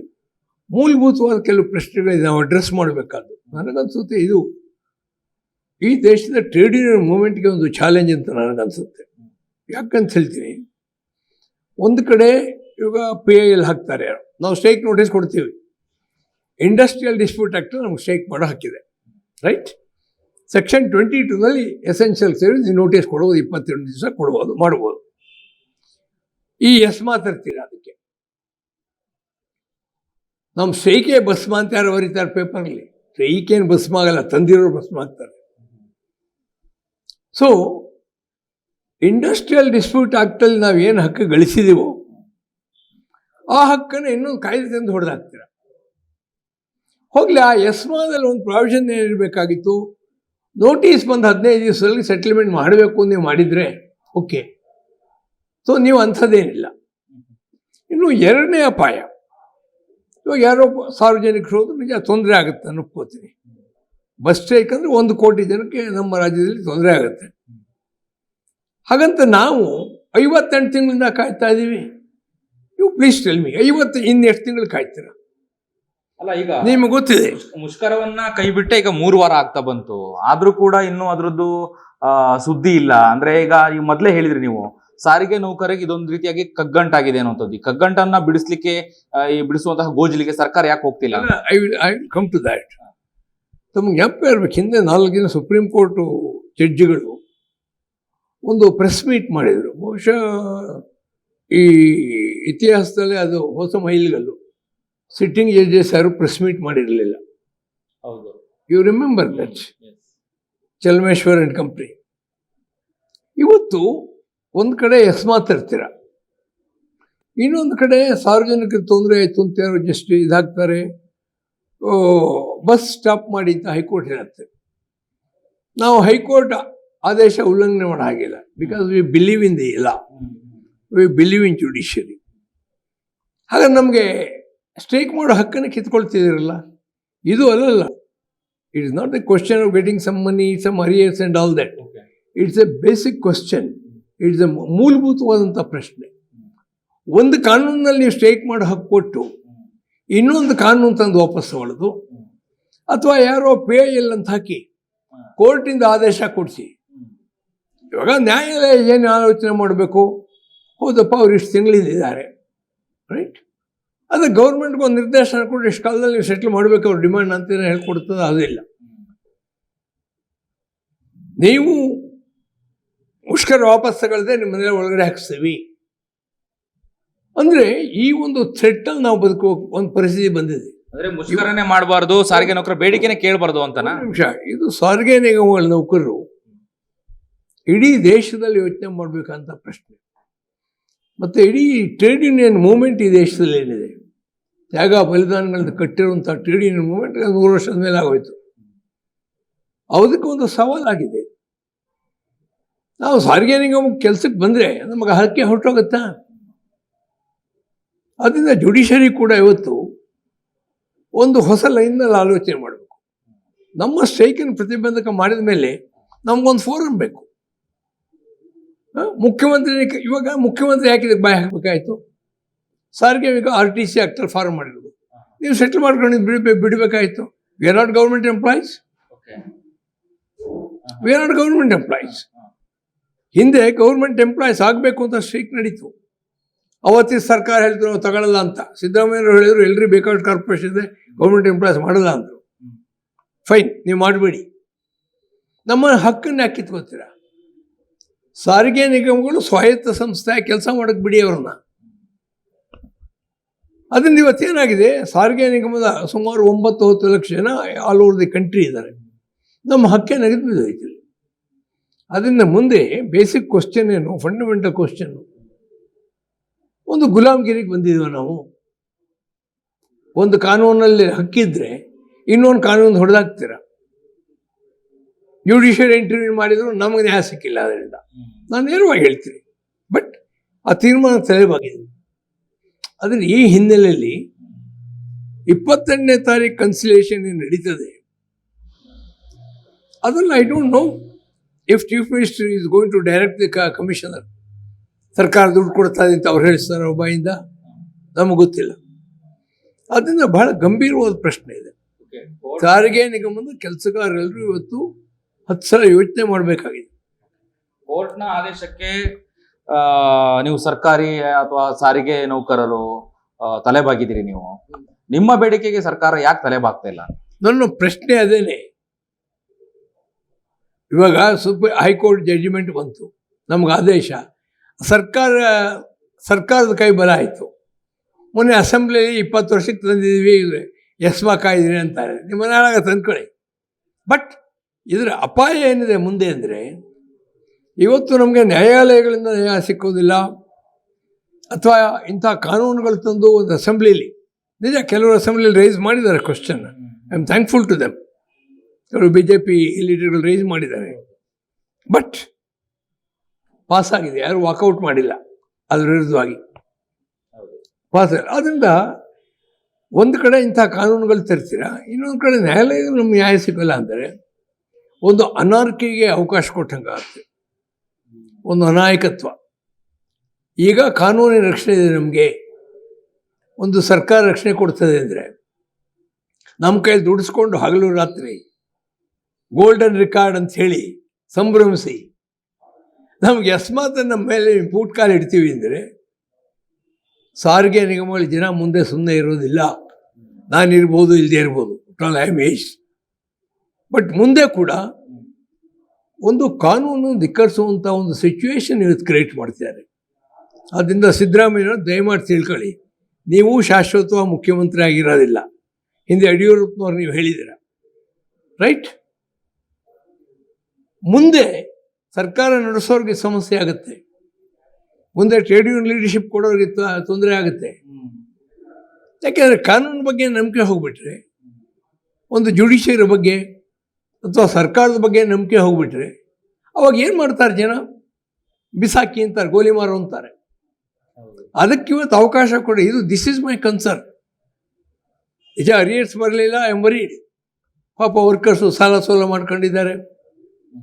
ಮೂಲಭೂತವಾದ ಕೆಲವು ಪ್ರಶ್ನೆಗಳಿದೆ. ನಾವು ಅಡ್ರೆಸ್ ಮಾಡಬೇಕಾದ್ದು. ನನಗನ್ಸುತ್ತೆ ಇದು ಈ ದೇಶದ ಟ್ರೇಡ್ ಯೂನಿಯನ್ ಮೂವ್ಮೆಂಟ್ಗೆ ಒಂದು ಚಾಲೆಂಜ್ ಅಂತ ನನಗನ್ಸುತ್ತೆ. ಯಾಕಂತ ಹೇಳ್ತೀನಿ? ಒಂದು ಕಡೆ ಇವಾಗ ಪಿ ಐ ಎಲ್ ಹಾಕ್ತಾರೆ. ನಾವು ಸ್ಟ್ರೈಕ್ ನೋಟಿಸ್ ಕೊಡ್ತೀವಿ. ಇಂಡಸ್ಟ್ರಿಯಲ್ ಡಿಸ್ಪ್ಯೂಟ್ ಆ್ಯಕ್ಟ್ ನಮ್ಗೆ ಸ್ಟ್ರೈಕ್ ಮಾಡೋ ಹಾಕಿದೆ. ರೈಟ್ ಸೆಕ್ಷನ್ ಟ್ವೆಂಟಿ ಟೂನಲ್ಲಿ ಎಸೆನ್ಷಿಯಲ್ ಸೇರಿ ನೋಟಿಸ್ ಕೊಡ್ಬೋದು ಇಪ್ಪತ್ತೆರಡು ದಿವಸ ಕೊಡ್ಬೋದು ಮಾಡ್ಬೋದು. ಈ ಎಸ್ ಮಾತಾಡ್ತೀರಾ ಅದಕ್ಕೆ? ನಮ್ಮ ಸ್ಟ್ರೈಕೇ ಬಸ್ ಅಂತ ಯಾರು ಬರೀತಾರೆ ಪೇಪರ್ಲಿ ಸ್ಟ್ರೈಕೇನು ಬಸ್ಮ ಆಗಲ್ಲ, ತಂದಿರೋರು ಬಸ್ ಆಗ್ತಾರೆ. ಸೊ ಇಂಡಸ್ಟ್ರಿಯಲ್ ಡಿಸ್ಪ್ಯೂಟ್ ಆಕ್ಟಲ್ಲಿ ನಾವು ಏನು ಹಕ್ಕು ಗಳಿಸಿದೀವೋ, ಆ ಹಕ್ಕನ್ನು ಇನ್ನೊಂದು ಕಾಯ್ದೆ ತಂದು ಹೊಡೆದಾಕ್ತೀರ. ಹೋಗ್ಲಿ, ಆ ಯಸ್ಮಾದಲ್ಲಿ ಒಂದು ಪ್ರಾವಿಷನ್ ಏನಿರಬೇಕಾಗಿತ್ತು ನೋಟಿಸ್ ಬಂದು ಹದಿನೈದು ದಿವಸದಲ್ಲಿ ಸೆಟಲ್ಮೆಂಟ್ ಮಾಡಬೇಕು ನೀವು ಮಾಡಿದರೆ ಓಕೆ ಸೊ ನೀವು ಅಂಥದ್ದೇನಿಲ್ಲ. ಇನ್ನು ಎರಡನೇ ಅಪಾಯ. ಇವಾಗ ಯಾರೋ ಸಾರ್ವಜನಿಕರು ಹೋದ್ರೆ ನಿಜ ತೊಂದರೆ ಆಗುತ್ತೆ ಅನ್ಕೋತೀನಿ ಬಸ್ ಸ್ಟ್ರೈಕ್ ಅಂದರೆ ಒಂದು ಕೋಟಿ ಜನಕ್ಕೆ ನಮ್ಮ ರಾಜ್ಯದಲ್ಲಿ ತೊಂದರೆ ಆಗುತ್ತೆ. ಹಾಗಂತ ನಾವು ಐವತ್ತೆಂಟು ತಿಂಗಳಿಂದ ಕಾಯ್ತಾ ಇದ್ದೀವಿ. ಯು ಪ್ಲೀಸ್ ಟೆಲ್ ಮಿ ಐವತ್ತು ಇನ್ನು ಎಷ್ಟು ತಿಂಗಳು ಕಾಯ್ತೀರಾ? ಅಲ್ಲ ಈಗ ನಿಮ್ಗೆ ಗೊತ್ತಿದೆ. ಮುಷ್ಕರವನ್ನ ಕೈ ಬಿಟ್ಟೆ ಈಗ ಮೂರು ವಾರ ಆಗ್ತಾ ಬಂತು. ಆದ್ರೂ ಕೂಡ ಇನ್ನೂ ಅದ್ರದ್ದು ಸುದ್ದಿ ಇಲ್ಲ. ಅಂದ್ರೆ ಈಗ ಈ ಮೊದ್ಲೇ ಹೇಳಿದ್ರಿ ನೀವು ಸಾರಿಗೆ ನೌಕರಿಗೆ ಇದೊಂದು ರೀತಿಯಾಗಿ ಕಗ್ಗಂಟಾಗಿದೆ ಅನ್ನೋಂಥದ್ದು ಈ ಕಗ್ಗಂಟನ್ನ ಬಿಡಿಸ್ಲಿಕ್ಕೆ ಈ ಬಿಡಿಸುವಂತಹ ಗೋಜಲಿಗೆ ಸರ್ಕಾರ ಯಾಕೆ ಹೋಗ್ತಿಲ್ಲ? I will I will come to that ತಮ್ಗೆ ಎಪ್ಪ ಇರ್ಬೇಕು ಹಿಂದೆ ನಾಲ್ಕು ದಿನ ಸುಪ್ರೀಂ ಕೋರ್ಟು ಜಡ್ಜಿಗಳು ಒಂದು ಪ್ರೆಸ್ ಮೀಟ್ ಮಾಡಿದರು. ಬಹುಶಃ ಈ ಇತಿಹಾಸದಲ್ಲಿ ಅದು ಹೊಸ ಮೈಲಿಗಲ್ಲು. ಸಿಟ್ಟಿಂಗ್ ಜಡ್ಜಸ್ ಯಾರು ಪ್ರೆಸ್ ಮೀಟ್ ಮಾಡಿರಲಿಲ್ಲ. ಹೌದು. You remember that Chelameswar and company. ಇವತ್ತು ಒಂದು ಕಡೆ ಎಸ್ ಮಾತಾಡ್ತೀರ ಇನ್ನೊಂದು ಕಡೆ ಸಾರ್ವಜನಿಕರಿಗೆ ತೊಂದರೆ ಆಯಿತು ಅಂತ ಯಾರು ಜಸ್ಟ್ ಇದಾಗ್ತಾರೆ. ಬಸ್ ಸ್ಟಾಪ್ ಮಾಡಿ ಅಂತ ಹೈಕೋರ್ಟ್ ಹೇಳುತ್ತೆ. ನಾವು ಹೈಕೋರ್ಟ್ ಆದೇಶ ಉಲ್ಲಂಘನೆ ಮಾಡೋ ಹಾಗಿಲ್ಲ because we believe in the ಇಲ್ಲ ವಿ ಬಿಲೀವ್ ಇನ್ ಜುಡಿಷಿಯರಿ ಹಾಗಾದ್ರೆ ನಮಗೆ ಸ್ಟ್ರೈಕ್ ಮಾಡೋ ಹಕ್ಕನ್ನು ಕಿತ್ಕೊಳ್ತಿದ್ದೀರಲ್ಲ? ಇದು ಅಲ್ಲಲ್ಲ. It is not a question of getting some money some arrears and all that it's a basic question it's a ಮೂಲಭೂತವಾದಂಥ ಪ್ರಶ್ನೆ. ಒಂದು ಕಾನೂನಿನಲ್ಲಿ ನೀವು ಸ್ಟ್ರೈಕ್ ಮಾಡೋ ಹಕ್ಕು ಕೊಟ್ಟು ಇನ್ನೊಂದು ಕಾನೂನು ತಂದು ವಾಪಸ್ ಹೊಳೆದು ಅಥವಾ ಯಾರೋ ಪೇ ಎಲ್ ಅಂತ ಹಾಕಿ ಕೋರ್ಟಿಂದ ಆದೇಶ ಕೊಡಿಸಿ ಇವಾಗ ನ್ಯಾಯಾಲಯ ಏನು ಆಲೋಚನೆ ಮಾಡಬೇಕು? ಹೌದಪ್ಪ ಅವ್ರು ಇಷ್ಟು ತಿಂಗಳಿದ್ದಾರೆ ರೈಟ್ ಅದು ಗೌರ್ಮೆಂಟ್ಗೆ ಒಂದು ನಿರ್ದೇಶನ ಕೊಟ್ಟು ಇಷ್ಟು ಕಾಲದಲ್ಲಿ ನೀವು ಸೆಟ್ಲ್ ಮಾಡಬೇಕು ಅವ್ರ ಡಿಮ್ಯಾಂಡ್ ಅಂತ ಹೇಳ್ಕೊಡ್ತದೆ ಅದಿಲ್ಲ ನೀವು ಮುಷ್ಕರ ವಾಪಸ್ ತಗೊಳ್ಳದೆ ನಿಮ್ಮ ಮನೆ ಒಳಗಡೆ ಹಾಕಿಸ್ತೀವಿ. ಅಂದರೆ ಈ ಒಂದು ಥ್ರೆಟ್ಟಲ್ಲಿ ನಾವು ಬದುಕೋ ಒಂದು ಪರಿಸ್ಥಿತಿ ಬಂದಿದೆ. ಅಂದ್ರೆ ಮುಷ್ಕರನೆ ಮಾಡಬಾರ್ದು ಸಾರಿಗೆ ನೌಕರ ಬೇಡಿಕೆನೆ ಕೇಳಬಾರ್ದು ಅಂತ ನಿಮಿಷ ಇದು ಸಾರಿಗೆ ನಿಗಮಗಳ ನೌಕರರು ಇಡೀ ದೇಶದಲ್ಲಿ ಯೋಚನೆ ಮಾಡಬೇಕಂತ ಪ್ರಶ್ನೆ. ಮತ್ತು ಇಡೀ ಟ್ರೇಡ್ ಯೂನಿಯನ್ ಮೂಮೆಂಟ್ ಈ ದೇಶದಲ್ಲಿ ಏನಿದೆ? ತ್ಯಾಗ ಬಲಿದಾನಗಳನ್ನು ಕಟ್ಟಿರುವಂಥ ಟ್ರೇಡ್ ಯೂನಿಯನ್ ಮೂಮೆಂಟ್ ನೂರು ವರ್ಷದ ಮೇಲೆ ಆಗೋಯ್ತು. ಅದಕ್ಕೆ ಒಂದು ಸವಾಲಾಗಿದೆ. ನಾವು ಸಾರಿಗೆ ನಿಗಮ ಕೆಲಸಕ್ಕೆ ಬಂದರೆ ನಮಗೆ ಹರಕೆ ಹೊರಟೋಗುತ್ತಾ? ಅದರಿಂದ ಜುಡಿಷರಿ ಕೂಡ ಇವತ್ತು ಒಂದು ಹೊಸ ಲೈನ್ನಲ್ಲಿ ಆಲೋಚನೆ ಮಾಡಬೇಕು. ನಮ್ಮ ಸ್ಟ್ರೈಕನ್ನು ಪ್ರತಿಬಂಧಕ ಮಾಡಿದ ಮೇಲೆ ನಮಗೊಂದು ಫೋರಮ್ ಬೇಕು? ಮುಖ್ಯಮಂತ್ರಿ ಇವಾಗ ಮುಖ್ಯಮಂತ್ರಿ ಯಾಕೆ ಇದಕ್ಕೆ ಬಾಯಿ ಹಾಕಬೇಕಾಯ್ತು. ಸಾರಿಗೆ ಈಗ R T C actor form ಮಾಡಿರೋದು. ನೀವು ಸೆಟ್ಲ್ ಮಾಡ್ಕೊಂಡು ಬಿಡಬೇಕು ಬಿಡಬೇಕಾಯ್ತು. We are not government employees we are not government employees ಹಿಂದೆ ಗೌರ್ಮೆಂಟ್ ಎಂಪ್ಲಾಯೀಸ್ ಆಗಬೇಕು ಅಂತ ಸ್ಟ್ರೈಕ್ ನಡೀತು. ಅವತ್ತಿನ ಸರ್ಕಾರ ಹೇಳಿದ್ರು ನಾವು ತಗೊಳ್ಳಲ್ಲ ಅಂತ. ಸಿದ್ದರಾಮಯ್ಯವರು ಹೇಳಿದ್ರು ಎಲ್ರಿಗೂ ಬೇಕಾದ ಕಾರ್ಪೊರೇಷನ್ ಇದೆ ಗೌರ್ಮೆಂಟ್ ಎಂಪ್ಲಾಯೀಸ್ ಮಾಡಲ್ಲ ಅಂದರು. ಫೈನ್ ನೀವು ಮಾಡಬೇಡಿ. ನಮ್ಮ ಹಕ್ಕನ್ನು ಯಾಕೆ ಕಿತ್ಕೋತೀರಾ ಸಾರಿಗೆ ನಿಗಮಗಳು ಸ್ವಾಯತ್ತ ಸಂಸ್ಥೆ ಕೆಲಸ ಮಾಡೋಕ್ಕೆ ಬಿಡಿ ಅವ್ರನ್ನ. ಅದರಿಂದ ಇವತ್ತೇನಾಗಿದೆ ಸಾರಿಗೆ ನಿಗಮದ ಸುಮಾರು ಒಂಬತ್ತು ಹತ್ತು ಲಕ್ಷ ಜನ ಆಲ್ ಓವರ್ ದಿ ಕಂಟ್ರಿ ಇದ್ದಾರೆ. ನಮ್ಮ ಹಕ್ಕೆ ನಗದು ಬಿದ್ದೋಯ್ತಿಲ್ಲ ಅದರಿಂದ ಮುಂದೆ ಬೇಸಿಕ್ ಕ್ವಶನ್ ಏನು ಫಂಡಮೆಂಟಲ್ ಕ್ವಶನ್ನು ಒಂದು ಗುಲಾಮ್ಗಿರಿಗೆ ಬಂದಿದ್ದೀವಿ ನಾವು. ಒಂದು ಕಾನೂನಲ್ಲಿ ಹಕ್ಕಿದ್ರೆ ಇನ್ನೊಂದು ಕಾನೂನು ಹೊಡೆದಾಕ್ತೀರ? ಜುಡಿಷಿಯಲ್ ಇಂಟರ್ವ್ಯೂ ಮಾಡಿದ್ರು ನಮಗೆ ನ್ಯಾಯ ಸಿಕ್ಕಿಲ್ಲ ಅದರಿಂದ. ನಾನು ನೇರವಾಗಿ ಹೇಳ್ತೀನಿ. ಬಟ್ ಆ ತೀರ್ಮಾನ ತಲೆಬಾಗಿದೆ ಆದರೆ ಈ ಹಿನ್ನೆಲೆಯಲ್ಲಿ ಇಪ್ಪತ್ತೆಂಟನೇ ತಾರೀಕು ಕನ್ಸಿಲೇಷನ್ ನಡೀತದೆ? ಅದನ್ನು I don't know if chief minister is going to direct the commissioner ಸರ್ಕಾರ ದುಡ್ಡು ಕೊಡ್ತಾ ಇದೆ ಅಂತ ಅವ್ರು ಹೇಳ್ತಾರೆ ಒಬ್ಬಾಯಿಂದ ನಮಗೆ ಗೊತ್ತಿಲ್ಲ. ಅದರಿಂದ ಬಹಳ ಗಂಭೀರವಾದ ಪ್ರಶ್ನೆ ಇದೆ. ಸಾರಿಗೆ ನಿಗಮದ ಕೆಲಸಗಾರರೆಲ್ಲರೂ ಇವತ್ತು ಹತ್ತು ಸಲ ಯೋಚನೆ ಮಾಡಬೇಕಾಗಿದೆ. ಕೋರ್ಟ್ನ ಆದೇಶಕ್ಕೆ ಆ, ನೀವು ಸರ್ಕಾರಿ ಅಥವಾ ಸಾರಿಗೆ ನೌಕರರು ತಲೆ ತಲೆಬಾಗಿದ್ದೀರಿ ನೀವು. ನಿಮ್ಮ ಬೇಡಿಕೆಗೆ ಸರ್ಕಾರ ಯಾಕೆ ತಲೆಬಾಗ್ತಾ ಇಲ್ಲ? ನನ್ನ ಪ್ರಶ್ನೆ ಅದೇನೆ. ಇವಾಗ ಸುಪ್ರೀಂ ಹೈಕೋರ್ಟ್ ಜಡ್ಜ್ಮೆಂಟ್ ಬಂತು. ನಮ್ಗೆ ಆದೇಶ. ಸರ್ಕಾರ ಸರ್ಕಾರದ ಕೈ ಬಲ ಆಯಿತು. ಮೊನ್ನೆ ಅಸೆಂಬ್ಲಿಯಲ್ಲಿ ಇಪ್ಪತ್ತು ವರ್ಷಕ್ಕೆ ತಂದಿದ್ದೀವಿ ಎಸ್ಮಾ ಕಾಯ್ದಿರಿ ಅಂತಾರೆ. ನಿಮ್ಮ ನಾಳಾಗ ತಂದ್ಕೊಳ್ಳಿ. ಬಟ್ ಇದರ ಅಪಾಯ ಏನಿದೆ ಮುಂದೆ ಅಂದರೆ, ಇವತ್ತು ನಮಗೆ ನ್ಯಾಯಾಲಯಗಳಿಂದ ನ್ಯಾಯ ಸಿಕ್ಕೋದಿಲ್ಲ, ಅಥವಾ ಇಂಥ ಕಾನೂನುಗಳು ತಂದು ಒಂದು ಅಸೆಂಬ್ಲಿಲಿ, ನಿಜ ಕೆಲವರು ಅಸೆಂಬ್ಲಿಯಲ್ಲಿ ರೈಸ್ ಮಾಡಿದ್ದಾರೆ question I am thankful to them ಅವರು ಬಿ ಜೆ ಪಿ ಲೀಡರ್ಗಳು ರೈಸ್ ಮಾಡಿದ್ದಾರೆ. ಬಟ್ ಪಾಸ್ ಆಗಿದೆ. ಯಾರು ವಾಕೌಟ್ ಮಾಡಿಲ್ಲ. ಅದರ ವಿರುದ್ಧವಾಗಿ. ಪಾಸ್ ಆದ್ದರಿಂದ ಒಂದು ಕಡೆ ಇಂಥ ಕಾನೂನುಗಳು ತರ್ತೀರಾ, ಇನ್ನೊಂದು ಕಡೆ ನ್ಯಾಯಾಲಯಗಳು ನಮ್ಗೆ ನ್ಯಾಯ ಸಿಗಲ್ಲ ಅಂದರೆ ಒಂದು ಅನಾರ್ಕಿಗೆ ಅವಕಾಶ ಕೊಟ್ಟಂಗೆ ಆಗ್ತದೆ ಒಂದು ಅನಾಯಕತ್ವ. ಈಗ ಕಾನೂನಿನ ರಕ್ಷಣೆ ಇದೆ ನಮಗೆ. ಒಂದು ಸರ್ಕಾರ ರಕ್ಷಣೆ ಕೊಡ್ತದೆ ಅಂದರೆ ನಮ್ಮ ಕೈಲಿ ದುಡಿಸ್ಕೊಂಡು ಹಗಲು ರಾತ್ರಿ ಗೋಲ್ಡನ್ ರೆಕಾರ್ಡ್ ಅಂತ ಹೇಳಿ ಸಂಭ್ರಮಿಸಿ. ನಮಗೆ ಅಸ್ಮಾತ್ ನಮ್ಮ ಮೇಲೆ ಬೂಟ್ ಕಾಲು ಇಡ್ತೀವಿ ಅಂದರೆ ಸಾರಿಗೆ ನಿಗಮಗಳ ಜನ ಮುಂದೆ ಸುಮ್ಮನೆ ಇರೋದಿಲ್ಲ. ನಾನಿರ್ಬೋದು ಇಲ್ಲದೇ ಇರ್ಬೋದು. ಆಲ್ ಐ ಏಜ್ ಬಟ್ ಮುಂದೆ ಕೂಡ ಒಂದು ಕಾನೂನು ಧಿಕ್ಕರಿಸುವಂಥ ಒಂದು ಸಿಚುವೇಶನ್ ಇವತ್ತು ಕ್ರಿಯೇಟ್ ಮಾಡ್ತಿದ್ದಾರೆ. ಆದ್ದರಿಂದ ಸಿದ್ದರಾಮಯ್ಯ ದಯಮಾಡಿ ತಿಳ್ಕೊಳ್ಳಿ. ನೀವು ಶಾಶ್ವತವಾಗಿ ಮುಖ್ಯಮಂತ್ರಿ ಆಗಿರೋದಿಲ್ಲ. ಹಿಂದೆ ಯಡಿಯೂರಪ್ಪನವ್ರು ನೀವು ಹೇಳಿದ್ದೀರ. ರೈಟ್ ಮುಂದೆ ಸರ್ಕಾರ ನಡೆಸೋರಿಗೆ ಸಮಸ್ಯೆ ಆಗುತ್ತೆ. ಮುಂದೆ ಟ್ರೇಡ್ ಯೂನಿಯನ್ ಲೀಡರ್ಶಿಪ್ ಕೊಡೋರಿಗೆ ತೊಂದರೆ ಆಗುತ್ತೆ. ಯಾಕೆಂದರೆ ಕಾನೂನು ಬಗ್ಗೆ ನಂಬಿಕೆ ಹೋಗ್ಬಿಟ್ರೆ, ಒಂದು ಜುಡಿಷಿಯರಿ ಬಗ್ಗೆ ಅಥವಾ ಸರ್ಕಾರದ ಬಗ್ಗೆ ನಂಬಿಕೆ ಹೋಗ್ಬಿಟ್ರೆ ಅವಾಗ ಏನು ಮಾಡ್ತಾರೆ ಜನ? ಬಿಸಾಕಿ ಅಂತಾರೆ, ಗೋಲಿ ಮಾರು ಅಂತಾರೆ. ಅದಕ್ಕೆ ಇವತ್ತು ಅವಕಾಶ ಕೊಡಿ. ಇದು ದಿಸ್ ಇಸ್ ಮೈ ಕನ್ಸರ್ನ್ ನಿಜ ಅರಿಯರ್ಸ್ ಬರಲಿಲ್ಲ ಎಂಬರಿ ಪಾಪ ವರ್ಕರ್ಸು ಸಾಲ ಸೋಲ ಮಾಡ್ಕೊಂಡಿದ್ದಾರೆ.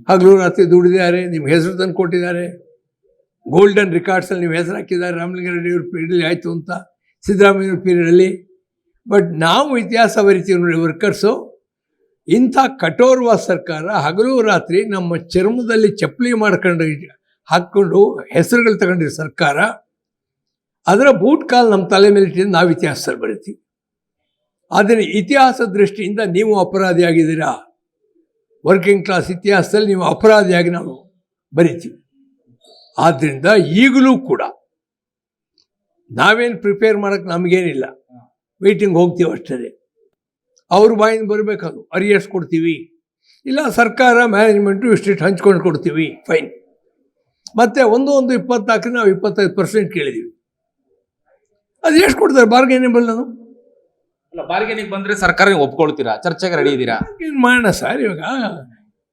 ಹಗಲು ರಾತ್ರಿ ದುಡಿದಿದ್ದಾರೆ ನಿಮ್ಮ ಹೆಸರು ತಂದು ಕೊಟ್ಟಿದ್ದಾರೆ. ಗೋಲ್ಡನ್ ರೆಕಾರ್ಡ್ಸಲ್ಲಿ ನೀವು ಹೆಸರು ಹಾಕಿದ್ದಾರೆ. ರಾಮಲಿಂಗ ಅವ್ರ ಪೀರಿಯಡಲ್ಲಿ ಆಯಿತು ಅಂತ ಸಿದ್ದರಾಮಯ್ಯವ್ರ ಪೀರಿಯಡಲ್ಲಿ ಬಟ್ ನಾವು ಇತಿಹಾಸ ಬರಿತೀವಿ ನೋಡಿ ವರ್ಕರ್ಸು ಇಂಥ ಕಠೋರವ ಸರ್ಕಾರ ಹಗಲು ರಾತ್ರಿ ನಮ್ಮ ಚರ್ಮದಲ್ಲಿ ಚಪ್ಪಲಿ ಮಾಡ್ಕೊಂಡು ಹಾಕ್ಕೊಂಡು ಹೆಸರುಗಳು ತಗೊಂಡಿರೋ ಸರ್ಕಾರ, ಅದರ ಬೂಟ್ ಕಾಲ್ ನಮ್ಮ ತಲೆ ಮೇಲೆ ಇಟ್ಟಿದ್ದು ನಾವು ಇತಿಹಾಸದಲ್ಲಿ ಬರಿತೀವಿ. ಆದರೆ ಇತಿಹಾಸ ದೃಷ್ಟಿಯಿಂದ ನೀವು ಅಪರಾಧಿಯಾಗಿದ್ದೀರಾ? ವರ್ಕಿಂಗ್ ಕ್ಲಾಸ್ ಇತಿಹಾಸದಲ್ಲಿ ನೀವು ಅಪರಾಧಿಯಾಗಿ ನಾವು ಬರಿತೀವಿ. ಆದ್ದರಿಂದ ಈಗಲೂ ಕೂಡ ನಾವೇನು ಪ್ರಿಪೇರ್ ಮಾಡೋಕ್ಕೆ ನಮಗೇನಿಲ್ಲ. ಮೀಟಿಂಗ್ ಹೋಗ್ತೀವಿ ಅಷ್ಟೇ. ಅವ್ರ ಬಾಯಿಂದ ಬರಬೇಕದು. ಅರಿಯರ್ಸ್ ಕೊಡ್ತೀವಿ. ಇಲ್ಲ ಸರ್ಕಾರ ಮ್ಯಾನೇಜ್ಮೆಂಟು ಇಷ್ಟಿಟ್ಟು ಹಂಚ್ಕೊಂಡು ಕೊಡ್ತೀವಿ. ಫೈನ್. ಮತ್ತೆ ಒಂದು ಒಂದು ಇಪ್ಪತ್ನಾಲ್ಕು ನಾವು ಇಪ್ಪತ್ತೈದು ಪರ್ಸೆಂಟ್ ಕೇಳಿದ್ದೀವಿ ಅದು ಎಷ್ಟು ಕೊಡ್ತಾರೆ ಬಾರ್ಗೇನೇಬಲ್ ನಾನು ಅಲ್ಲ ಬಾರ್ಗೇನಿಗೆ ಬಂದ್ರೆ ಸರ್ಕಾರ ಒಪ್ಕೊಳ್ತೀರಾ? ಚರ್ಚೆಗೆ ರೆಡಿ ಇದ್ದೀರಾ ಏನು ಮಾಡೋಣ ಸರ್ ಇವಾಗ?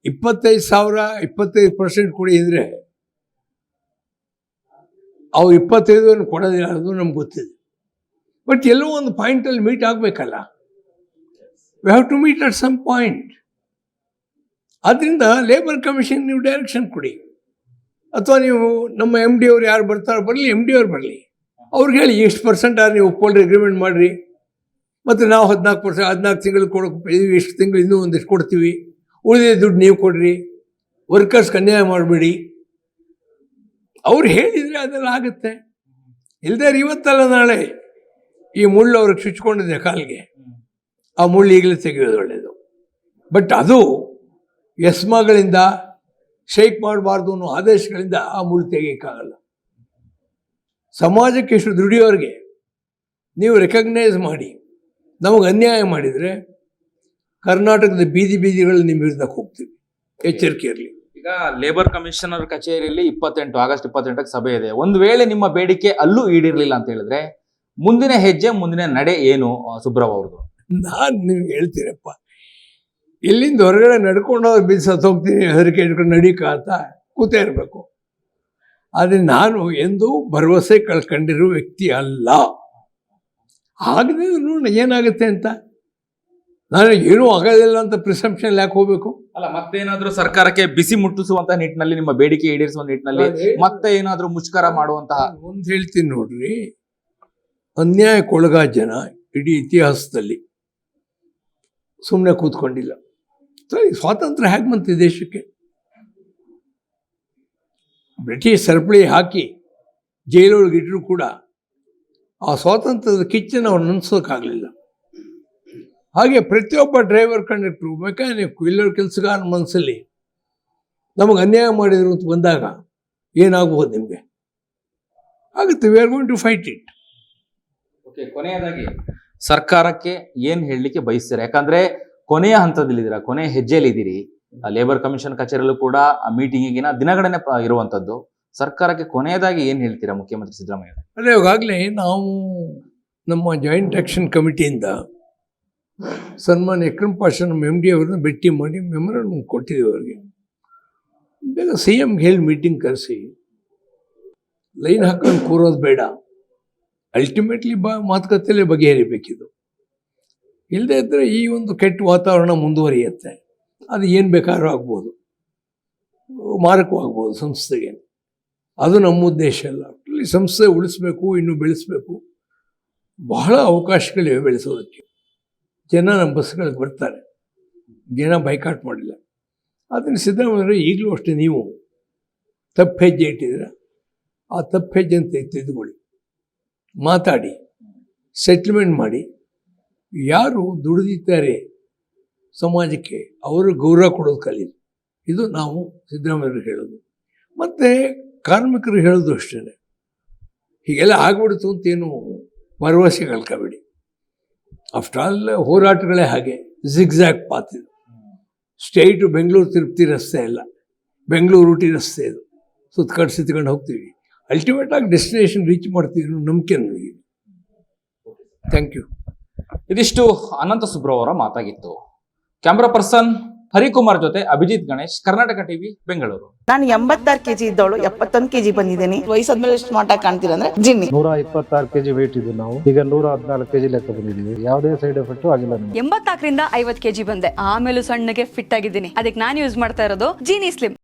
ಇಪ್ಪತ್ತೈದು ಸಾವಿರ ಇಪ್ಪತ್ತೈದು ಪರ್ಸೆಂಟ್ ಕೊಡಿ ಅಂದರೆ ಅವ್ರು ಇಪ್ಪತ್ತೈದು ಕೊಡೋದಿಲ್ಲ ಅದು ನಮ್ಗೆ ಗೊತ್ತಿದೆ. ಬಟ್ ಎಲ್ಲೋ ಒಂದು ಪಾಯಿಂಟಲ್ಲಿ meet ಆಗಬೇಕಲ್ಲ. We have to meet at some point ಆದ್ದರಿಂದ ಲೇಬರ್ ಕಮಿಷನ್ ನೀವು ಡೈರೆಕ್ಷನ್ ಕೊಡಿ. ಅಥವಾ ನೀವು ನಮ್ಮ ಎಂ ಡಿ ಅವ್ರು ಯಾರು ಬರ್ತಾರೋ ಬರಲಿ ಎಂ ಡಿ ಅವ್ರು ಬರಲಿ. ಅವ್ರಿಗೆ ಹೇಳಿ, ಎಷ್ಟು ಪರ್ಸೆಂಟ್ ಆದ್ರೆ ನೀವು ಒಪ್ಪಿಕೊಳ್ಳ್ರಿ ಅಗ್ರಿಮೆಂಟ್ ಮಾಡಿರಿ? ಮತ್ತು ನಾವು ಹದಿನಾಲ್ಕು ಪರ್ಸೆಂಟ್ ಹದಿನಾಲ್ಕು ತಿಂಗಳು ಕೊಡೋಕೆ ಎಷ್ಟು ತಿಂಗಳು, ಇನ್ನೂ ಒಂದಿಷ್ಟು ಕೊಡ್ತೀವಿ. ಉಳಿದ ದುಡ್ಡು ನೀವು ಕೊಡ್ರಿ. ವರ್ಕರ್ಸ್ ಅನ್ಯಾಯ ಮಾಡಬೇಡಿ. ಅವ್ರು ಹೇಳಿದರೆ ಅದೆಲ್ಲ ಆಗುತ್ತೆ. ಇಲ್ಲದೇ ಇವತ್ತಲ್ಲ ನಾಳೆ. ಈ ಮುಳ್ಳು ಅವ್ರಿಗೆ ಚುಚ್ಕೊಂಡಿದೆ ಕಾಲಿಗೆ. ಆ ಮುಳ್ಳು ಈಗಲೇ ತೆಗೆಯೋದು ಒಳ್ಳೆಯದು ಬಟ್ ಅದು ಯಸ್ಮಗಳಿಂದ ಶೇಕ್ ಮಾಡಬಾರ್ದು ಅನ್ನೋ ಆದೇಶಗಳಿಂದ ಆ ಮುಳ್ಳು ತೆಗಿಯೋಕ್ಕಾಗಲ್ಲ. ಸಮಾಜಕ್ಕೆ ಎಷ್ಟು ದುಡಿಯೋರಿಗೆ ನೀವು ರೆಕಗ್ನೈಸ್ ಮಾಡಿ, ನಮಗೆ ಅನ್ಯಾಯ ಮಾಡಿದರೆ ಕರ್ನಾಟಕದ ಬೀದಿ ಬೀದಿಗಳಲ್ಲಿ ನಿಮ್ಮ ವಿರುದ್ಧ ಹೋಗ್ತೀವಿ ಎಚ್ಚರಿಕೆ ಇರಲಿ. ಈಗ ಲೇಬರ್ ಕಮಿಷನರ್ ಕಚೇರಿಯಲ್ಲಿ ಇಪ್ಪತ್ತೆಂಟು, ಆಗಸ್ಟ್ ಇಪ್ಪತ್ತೆಂಟಕ್ಕೆ ಸಭೆ ಇದೆ. ಒಂದು ವೇಳೆ ನಿಮ್ಮ ಬೇಡಿಕೆ ಅಲ್ಲೂ ಈಡಿರಲಿಲ್ಲ ಅಂತ ಹೇಳಿದ್ರೆ ಮುಂದಿನ ಹೆಜ್ಜೆ, ಮುಂದಿನ ನಡೆ ಏನು ಸುಬ್ರವ್ ಅವ್ರದ್ದು? ನಾನು ನಿಮ್ಗೆ ಹೇಳ್ತೀನಪ್ಪ. ಇಲ್ಲಿಂದ ಹೊರಗಡೆ ನಡ್ಕೊಂಡು ಹೋಗಿ ಬಿದ್ದು ಸತ್ತು ಹೋಗ್ತೀನಿ ಹೆದರಿಕೆ ಇಟ್ಕೊಂಡು ನಡೀಕ ಅಂತ ಕೂತೇ ಇರಬೇಕು. ಆದರೆ ನಾನು ಎಂದು ಭರವಸೆ ಕಳ್ಕೊಂಡಿರೋ ವ್ಯಕ್ತಿ ಅಲ್ಲ. ಆಗದೆ ಏನಾಗುತ್ತೆ ಅಂತ. ನಾನು ಏನೂ ಆಗೋದಿಲ್ಲ ಅಂತ ಪ್ರಿಸೆಪ್ಷನ್ ಯಾಕೆ ಹೋಗ್ಬೇಕು? ಅಲ್ಲ ಮತ್ತೇನಾದ್ರೂ ಸರ್ಕಾರಕ್ಕೆ ಬಿಸಿ ಮುಟ್ಟಿಸುವಂತಹ ನಿಟ್ಟಿನಲ್ಲಿ ನಿಮ್ಮ ಬೇಡಿಕೆ ಈಡೇರಿಸುವ ನಿಟ್ಟಿನಲ್ಲಿ ಮತ್ತೆ ಏನಾದ್ರೂ ಮುಷ್ಕರ ಮಾಡುವಂತಹ ಒಂದು ಹೇಳ್ತೀನಿ ನೋಡ್ರಿ. ಅನ್ಯಾಯಕ್ಕೊಳಗಾದ ಜನ ಇಡೀ ಇತಿಹಾಸದಲ್ಲಿ ಸುಮ್ಮನೆ ಕೂತ್ಕೊಂಡಿಲ್ಲ. ಸರಿ, ಸ್ವಾತಂತ್ರ್ಯ ಹೇಗೆ ಬಂತು ದೇಶಕ್ಕೆ? ಬ್ರಿಟಿಷ್ ಸರಪಳಿ ಹಾಕಿ ಜೈಲೊಳಗೆ ಇಟ್ಟರು ಕೂಡ ಆ ಸ್ವಾತಂತ್ರ್ಯದ ಕಿಚ್ಚನ್ನು ಅವ್ರು ನೆನೆಸೋಕ್ಕಾಗಲಿಲ್ಲ ಹಾಗೆ ಪ್ರತಿಯೊಬ್ಬ ಡ್ರೈವರ್ ಕಂಡಕ್ಟ್ರು ಮೆಕ್ಯಾನಿಕ್ ಇಲ್ಲರ ಕೆಲಸಗಾರ ಮನಸ್ಸಲ್ಲಿ ನಮಗೆ ಅನ್ಯಾಯ ಮಾಡಿದ್ರು ಅಂತ ಬಂದಾಗ ಏನಾಗಬಹುದು ನಿಮಗೆ? ಆಗುತ್ತೆ we are going to fight it okay ಕೊನೆಯದಾಗಿ ಸರ್ಕಾರಕ್ಕೆ ಏನ್ ಹೇಳಲಿಕ್ಕೆ ಬಯಸ್ತೀರಾ? ಯಾಕಂದ್ರೆ ಕೊನೆಯ ಹಂತದಲ್ಲಿದ್ದೀರಾ, ಕೊನೆಯ ಹೆಜ್ಜೆಯಲ್ಲಿದ್ದೀರಿ. ಲೇಬರ್ ಕಮಿಷನ್ ಕಚೇರಿಯಲ್ಲೂ ಕೂಡ ಆ ಮೀಟಿಂಗಿನ ಇರುವಂಥದ್ದು ಇರುವಂತದ್ದು. ಸರ್ಕಾರಕ್ಕೆ ಕೊನೆಯದಾಗಿ ಏನ್ ಹೇಳ್ತೀರಾ ಮುಖ್ಯಮಂತ್ರಿ ಸಿದ್ದರಾಮಯ್ಯ? ಅದೇ, ಇವಾಗಲೇ ನಾವು ನಮ್ಮ ಜಾಯಿಂಟ್ ಆಕ್ಷನ್ ಕಮಿಟಿಯಿಂದ ಸನ್ಮಾನ್ಯ ಎಕ್ರಮ್ ಪಾಷಾ ನಮ್ಮ ಎಂ ಡಿ ಅವ್ರನ್ನ ಭೇಟಿ ಮಾಡಿ ಮೆಮೊರಂಡಮ್ ಕೊಟ್ಟಿದ್ದೀವಿ ಅವ್ರಿಗೆ. ಬೇಗ ಸಿ ಎಮ್ಗೆ ಹೇಳಿ ಮೀಟಿಂಗ್ ಕರೆಸಿ. ಲೈನ್ ಹಾಕೊಂಡು ಕೂರೋದು ಬೇಡ. ಅಲ್ಟಿಮೇಟ್ಲಿ ಬಾ, ಮಾತುಕತೆಯಲ್ಲೇ ಬಗೆಹರಿಬೇಕಿದು. ಇಲ್ಲದೇ ಇದ್ದರೆ ಈ ಒಂದು ಕೆಟ್ಟ ವಾತಾವರಣ ಮುಂದುವರಿಯುತ್ತೆ. ಅದು ಏನು ಬೇಕಾದ್ರೂ ಆಗ್ಬೋದು. ಮಾರಕವಾಗ್ಬೋದು ಸಂಸ್ಥೆಗೆ. ಅದು ನಮ್ಮ ಉದ್ದೇಶ ಅಲ್ಲ. ಇಲ್ಲಿ ಸಂಸ್ಥೆ ಉಳಿಸ್ಬೇಕು, ಇನ್ನೂ ಬೆಳೆಸಬೇಕು. ಬಹಳ ಅವಕಾಶಗಳಿವೆ ಬೆಳೆಸೋದಕ್ಕೆ. ಜನ ನಮ್ಮ ಬಸ್ಗಳಿಗೆ ಬರ್ತಾರೆ. ಜನ ಬೈಕಾಟ್ ಮಾಡಿಲ್ಲ. ಅದನ್ನು ಸಿದ್ದರಾಮಯ್ಯ ಈಗಲೂ ಅಷ್ಟೇ ನೀವು. ತಪ್ಪು ಹೆಜ್ಜೆ ಇಟ್ಟಿದ್ದೀರ? ಆ ತಪ್ಪು ಹೆಜ್ಜೆ ಅಂತ ತಿದ್ದುಕೊಳ್ಳಿ ಮಾತಾಡಿ ಸೆಟ್ಲ್ಮೆಂಟ್ ಮಾಡಿ. ಯಾರು ದುಡಿದಿದ್ದಾರೆ ಸಮಾಜಕ್ಕೆ ಅವರು ಗೌರವ ಕೊಡೋದು ಕಲಿ. ಇದು ನಾವು ಸಿದ್ದರಾಮಯ್ಯರು ಹೇಳೋದು. ಮತ್ತು ಕಾರ್ಮಿಕರು ಹೇಳೋದು ಅಷ್ಟೇ ಹೀಗೆಲ್ಲ ಆಗ್ಬಿಡ್ತು ಅಂತೇನು ಭರವಸೆ ಕಳ್ಕೊಬೇಡಿ. ಆಫ್ಟರ್ ಆಲ್ ಹೋರಾಟಗಳೇ ಹಾಗೆ ಜಿಗ್ಜ್ಯಾಗ್ ಪಾತ್ ಇದು. ಸ್ಟೇಟು ಬೆಂಗಳೂರು ತಿರುಪ್ತಿ ರಸ್ತೆ ಅಲ್ಲ. ಬೆಂಗಳೂರು ಊಟಿ ರಸ್ತೆ ಇದು. ಸುತ್ಕೊಂಡು ಸುತ್ತಕೊಂಡು ಹೋಗ್ತೀವಿ. ಅಲ್ಟಿಮೇಟ್ ಆಗಿ ಡೆಸ್ಟಿನೇಷನ್ ರೀಚ್ ಮಾಡ್ತೀವಿ ಅನ್ನೋ ನಂಬಿಕೆ ನನಗೆ ಥ್ಯಾಂಕ್ ಯು ಇದಿಷ್ಟು ಅನಂತ ಸುಬ್ರವ್ ಅವರ ಮಾತಾಗಿತ್ತು. ಕ್ಯಾಮ್ರಾ ಪರ್ಸನ್ ಹರಿಕುಮಾರ್ ಜೊತೆ ಅಭಿಜಿತ್ ಗಣೇಶ್ ಕರ್ನಾಟಕ ಟಿವಿ ಬೆಂಗಳೂರು. ನಾನು ಎಂಬತ್ತಾರು ಕೆಜಿ ಇದ್ದವಳು ಎಪ್ಪತ್ತೊಂದು ಕೆಜಿ ಬಂದಿದ್ದೀನಿ. ವಯಸ್ಸಾದ್ಮೇಲೆ ಎಷ್ಟು ಮಾಟ ಕಾಣ್ತೀರಾ ಅಂದ್ರೆ ಜಿನ್ನಿ. ನೂರ ಇಪ್ಪತ್ತಾರು ಕೆಜಿ ವೇಟ್ ಇದ್ದು ನಾವು. ಈಗ ನೂರ ಹದಿನಾಲ್ಕು ಕೆಜಿ ಲೆಕ್ಕ ಬಂದಿದ್ದೀವಿ. ಯಾವುದೇ ಸೈಡ್ ಎಫೆಕ್ಟ್ ಆಗಿಲ್ಲ ನಮಗೆ. ಐವತ್ತು ಐವತ್ ಕೆಜಿ ಬಂದೆ. ಆಮೇಲೆ ಸಣ್ಣಗೆ ಫಿಟ್ ಆಗಿದ್ದೀನಿ. ಅದಕ್ಕೆ ನಾನು ಯೂಸ್ ಮಾಡ್ತಾ ಇರೋದು ಜೀನಿ ಸ್ಲಿಮ್